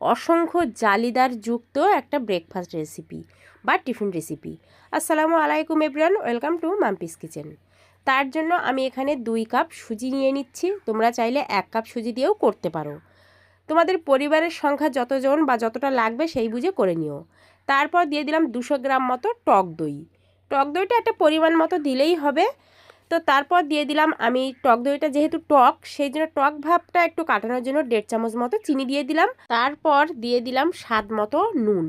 অসংখ্য জালিদার যুক্ত একটা ব্রেকফাস্ট রেসিপি বা টিফিন রেসিপি আসসালামু আলাইকুম everyone welcome to Mampi's kitchen তার জন্য আমি এখানে দুই কাপ সুজি নিয়ে নিচ্ছি, তোমরা চাইলে এক কাপ সুজি দিয়েও করতে পারো। তোমাদের পরিবারের সংখ্যা যতজন বা যতটা লাগবে সেই বুঝে করে নিও। তারপর দিয়ে দিলাম দুশো গ্রাম মতো টক দই। টক দইটা একটা পরিমাণ মতো দিলেই হবে। তো তারপর দিয়ে দিলাম আমি টক দইটা যেহেতু টক সেই জন্য টক ভাবটা একটু কাটানোর জন্য দেড় চামচ মতো চিনি দিয়ে দিলাম। তারপর দিয়ে দিলাম স্বাদ মতো নুন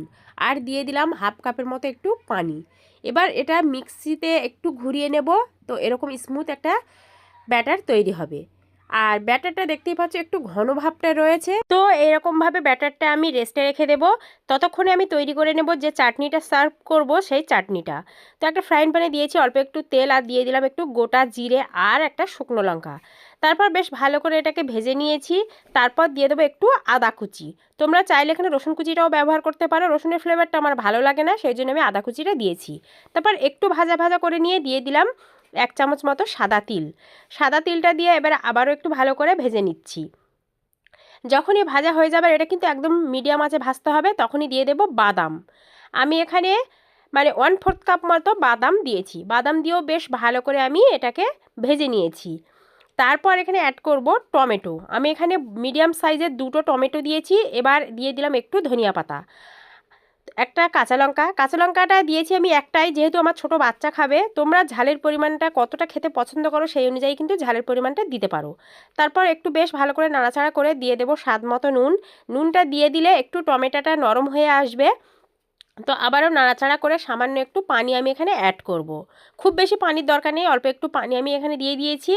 আর দিয়ে দিলাম হাফ কাপের মতো একটু পানি। এবার এটা মিক্সিতে একটু ঘুরিয়ে নেব, তো এরকম স্মুথ একটা ব্যাটার তৈরি হবে। আর ব্যাটারটা দেখতেই পাচ্ছ একটু ঘন ভাবটা রয়েছে। তো এরকমভাবে ব্যাটারটা আমি রেস্টে রেখে দেব। ততক্ষণে আমি তৈরি করে নেব যে চাটনিটা সার্ভ করব সেই চাটনিটা। তো একটা ফ্রাইং প্যানে দিয়েছি অল্প একটু তেল আর দিয়ে দিলাম একটু গোটা জিরে আর একটা শুকনো লঙ্কা। তারপর বেশ ভালো করে এটাকে ভেজে নিয়েছি। তারপর দিয়ে দেবো একটু আদা কুচি। তোমরা চাইলে এখানে রসুন কুচিটাও ব্যবহার করতে পারো। রসুনের ফ্লেভারটা আমার ভালো লাগে না, সেই জন্য আমি আদা কুচিটা দিয়েছি। তারপর একটু ভাজা ভাজা করে নিয়ে দিয়ে দিলাম এক চামচ মতো সাদা তিল। সাদা তিলটা দিয়ে এবার আবারও একটু ভালো করে ভেজে নিচ্ছি। যখনই ভাজা হয়ে যাবে, এটা কিন্তু একদম মিডিয়াম আঁচে ভাজতে হবে, তখনই দিয়ে দেব বাদাম। আমি এখানে মানে ওয়ান ফোর্থ কাপ মতো বাদাম দিয়েছি। বাদাম দিয়েও বেশ ভালো করে আমি এটাকে ভেজে নিয়েছি। তারপর এখানে অ্যাড করব টমেটো। আমি এখানে মিডিয়াম সাইজের দুটো টমেটো দিয়েছি। এবার দিয়ে দিলাম একটু ধনিয়া পাতা। একটা কাঁচা লঙ্কা। কাঁচা লঙ্কাটা দিয়েছি আমি একটাই, যেহেতু আমার ছোট বাচ্চা খাবে, তোমরা ঝালের পরিমাণটা কতটা খেতে পছন্দ করো সেই অনুযায়ী কিন্তু ঝালের পরিমাণটা দিতে পারো। তারপর একটু বেশ ভালো করে নাড়াচাড়া করে দিয়ে দেবো স্বাদ মতো নুন। নুনটা দিয়ে দিলে একটু টমেটোটা নরম হয়ে আসবে। তো আবারও নাড়াচাড়া করে সামান্য একটু পানি আমি এখানে অ্যাড করব। খুব বেশি পানির দরকার নেই, অল্প একটু পানি আমি এখানে দিয়ে দিয়েছি।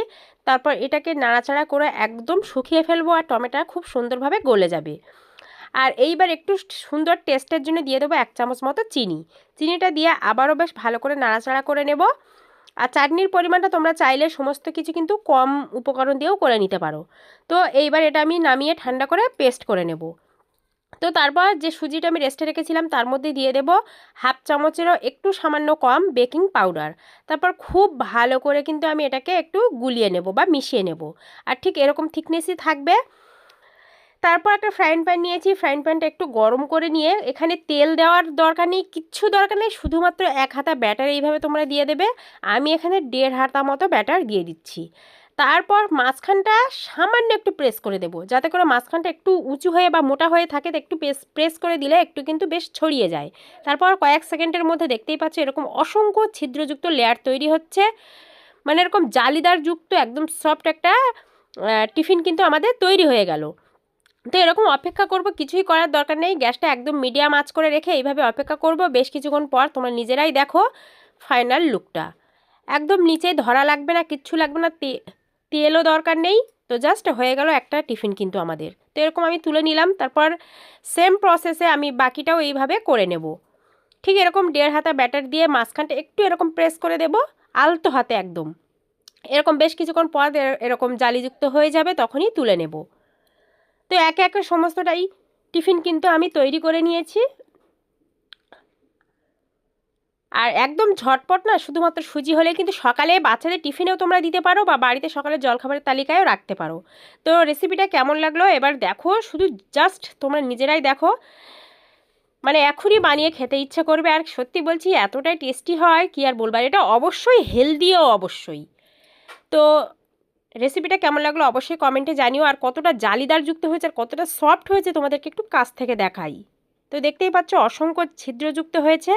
তারপর এটাকে নাড়াচাড়া করে একদম শুকিয়ে ফেলব আর টমেটো খুব সুন্দরভাবে গলে যাবে। আর এইবার একটু সুন্দর টেস্টের জন্য দিয়ে দেবো এক চামচ মতো চিনি। চিনিটা দিয়ে আবারও বেশ ভালো করে নাড়াচাড়া করে নেব। আর চাটনির পরিমাণটা তোমরা চাইলে সমস্ত কিছু কিন্তু কম উপকরণ দিয়েও করে নিতে পারো। তো এইবার এটা আমি নামিয়ে ঠান্ডা করে পেস্ট করে নেব। তো তারপর যে সুজিটা আমি রেস্টে রেখেছিলাম তার মধ্যে দিয়ে দেব হাফ চামচেরও একটু সামান্য কম বেকিং পাউডার। তারপর খুব ভালো করে কিন্তু আমি এটাকে একটু গুলিয়ে নেব বা মিশিয়ে নেব। আর ঠিক এরকম থিকনেসই থাকবে। তারপর একটা ফ্রাইং প্যান নিয়েছি। ফ্রাইং প্যানটা একটু গরম করে নিয়ে এখানে তেল দেওয়ার দরকার নেই, কিচ্ছু দরকার নেই, শুধুমাত্র এক হাতা ব্যাটার এইভাবে তোমরা দিয়ে দেবে। আমি এখানে দেড় হাতা মতো ব্যাটার দিয়ে দিচ্ছি। তারপর মাঝখানটা সামান্য একটু প্রেস করে দেবো, যাতে করে মাঝখানটা একটু উঁচু হয়ে বা মোটা হয়ে থাকে একটু প্রেস করে দিলে একটু কিন্তু বেশ ছড়িয়ে যায়। তারপর কয়েক সেকেন্ডের মধ্যে দেখতেই পাচ্ছ এরকম অসংখ্য ছিদ্রযুক্ত লেয়ার তৈরি হচ্ছে। মানে এরকম জালিদার যুক্ত একদম সফট একটা টিফিন কিন্তু আমাদের তৈরি হয়ে গেল। তো এরকম অপেক্ষা করব, কিছুই করার দরকার নেই। গ্যাসটা একদম মিডিয়াম আঁচ করে রেখে এইভাবে অপেক্ষা করব। বেশ কিছুক্ষণ পর তোমরা নিজেরাই দেখো ফাইনাল লুকটা। একদম নিচে ধরা লাগবে না, কিচ্ছু লাগবে না তেলও দরকার নেই। তো জাস্ট হয়ে গেল একটা টিফিন কিন্তু আমাদের। তো এরকম আমি তুলে নিলাম, তারপর সেম প্রসেসে আমি বাকিটাও এইভাবে করে নেব। ঠিক এরকম দেড় হাতা ব্যাটার দিয়ে মাঝখানটা একটু এরকম প্রেস করে দেব, আলতো হাতে একদম। এরকম বেশ কিছুক্ষণ পর এরকম জালিযুক্ত হয়ে যাবে, তখনই তুলে নেব। তো একে একে সমস্তটাই টিফিন কিন্তু আমি তৈরি করে নিয়েছি। আর একদম ঝটপট না, শুধুমাত্র সুজি হলে কিন্তু সকালে বাচ্চাদের টিফিনেও তোমরা দিতে পারো বা বাড়িতে সকালে জলখাবারের তালিকায়ও রাখতে পারো। তো রেসিপিটা কেমন লাগল এবার দেখো, শুধু জাস্ট তোমরা নিজেরাই দেখো। মানে এখনই বানিয়ে খেতে ইচ্ছে করবে আর সত্যি বলছি এতটাই টেস্টি হয়, কি আর বলবার এটা অবশ্যই হেলদিও অবশ্যই। তো রেসিপিটা কেমন লাগল অবশ্যই কমেন্টে জানিও। আর কতটা জালিদার যুক্ত হয়েছে আর কতটা সফট হয়েছে তোমাদেরকে একটু কাছ থেকে দেখাই। তো দেখতেই পাচ্ছ অসংখ্য ছিদ্রযুক্ত হয়েছে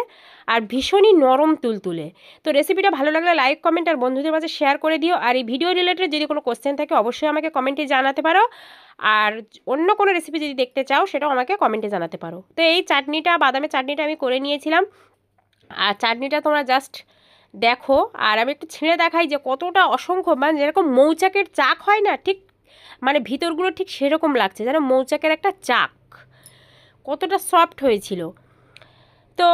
আর ভীষণই নরম তুলতুলে। তো রেসিপিটা ভালো লাগলে লাইক কমেন্ট আর বন্ধুদের মাঝে শেয়ার করে দিও। আর এই ভিডিও রিলেটেড যদি কোনো কোশ্চেন থাকে অবশ্যই আমাকে কমেন্টে জানাতে পারো। আর অন্য কোনো রেসিপি যদি দেখতে চাও সেটাও আমাকে কমেন্টে জানাতে পারো। তো এই চাটনিটা, বাদামের চাটনিটা আমি করে নিয়েছিলাম। আর চাটনিটা তোমরা জাস্ট দেখো, আর আমি একটু ছিঁড়ে দেখাই যে কতটা অসংখ্য মানে যেরকম মৌচাকের চাক হয় না, ঠিক মানে ভিতরগুলো ঠিক সেরকম লাগছে, যেন মৌচাকের একটা চাক। কতটা সফট হয়েছিল। তো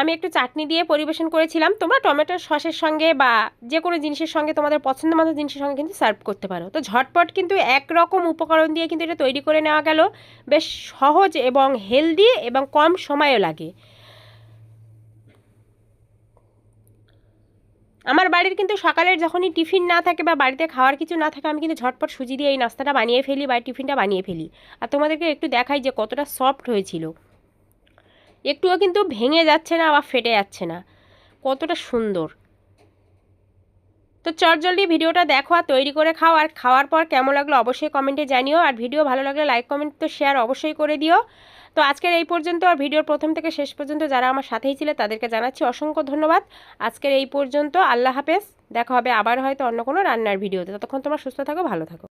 আমি একটু চাটনি দিয়ে পরিবেশন করেছিলাম। তোমরা টমেটোর সসের সঙ্গে বা যে কোনো জিনিসের সঙ্গে, তোমাদের পছন্দ মতো জিনিসের সঙ্গে কিন্তু সার্ভ করতে পারো। তো ঝটপট কিন্তু একরকম উপকরণ দিয়ে কিন্তু এটা তৈরি করে নেওয়া গেল। বেশ সহজ এবং হেলদি এবং কম সময়ও লাগে। আমার বাড়ির কিন্তু সকালের যখনই টিফিন না থাকে বা বাড়িতে খাওয়ার কিছু না থাকে, আমি কিন্তু ঝটপট সুজি দিয়ে এই নাস্তাটা বানিয়ে ফেলি বা টিফিনটা বানিয়ে ফেলি। আর তোমাদেরকে একটু দেখাই যে কতটা সফট হয়েছিল। একটুও কিন্তু ভেঙে যাচ্ছে না বা ফেটে যাচ্ছে না। কতটা সুন্দর। তো চটজলদি ভিডিওটা দেখো আর তৈরি করে খাও। আর খাওয়ার পর কেমন লাগল অবশ্যই কমেন্টে জানিও। আর ভিডিও ভালো লাগলে লাইক কমেন্ট তো শেয়ার অবশ্যই করে দিও। তো আজকের এই পর্যন্ত আর ভিডিওর প্রথম থেকে শেষ পর্যন্ত যারা আমার সাথেই ছিল তাদেরকে জানাচ্ছি অসংখ্য ধন্যবাদ। আজকের এই পর্যন্ত আল্লাহ হাফেজ। দেখা হবে আবার হয়তো অন্য কোনো রান্নার ভিডিওতে। ততক্ষণ তোমার সুস্থ থাকো, ভালো থাকো।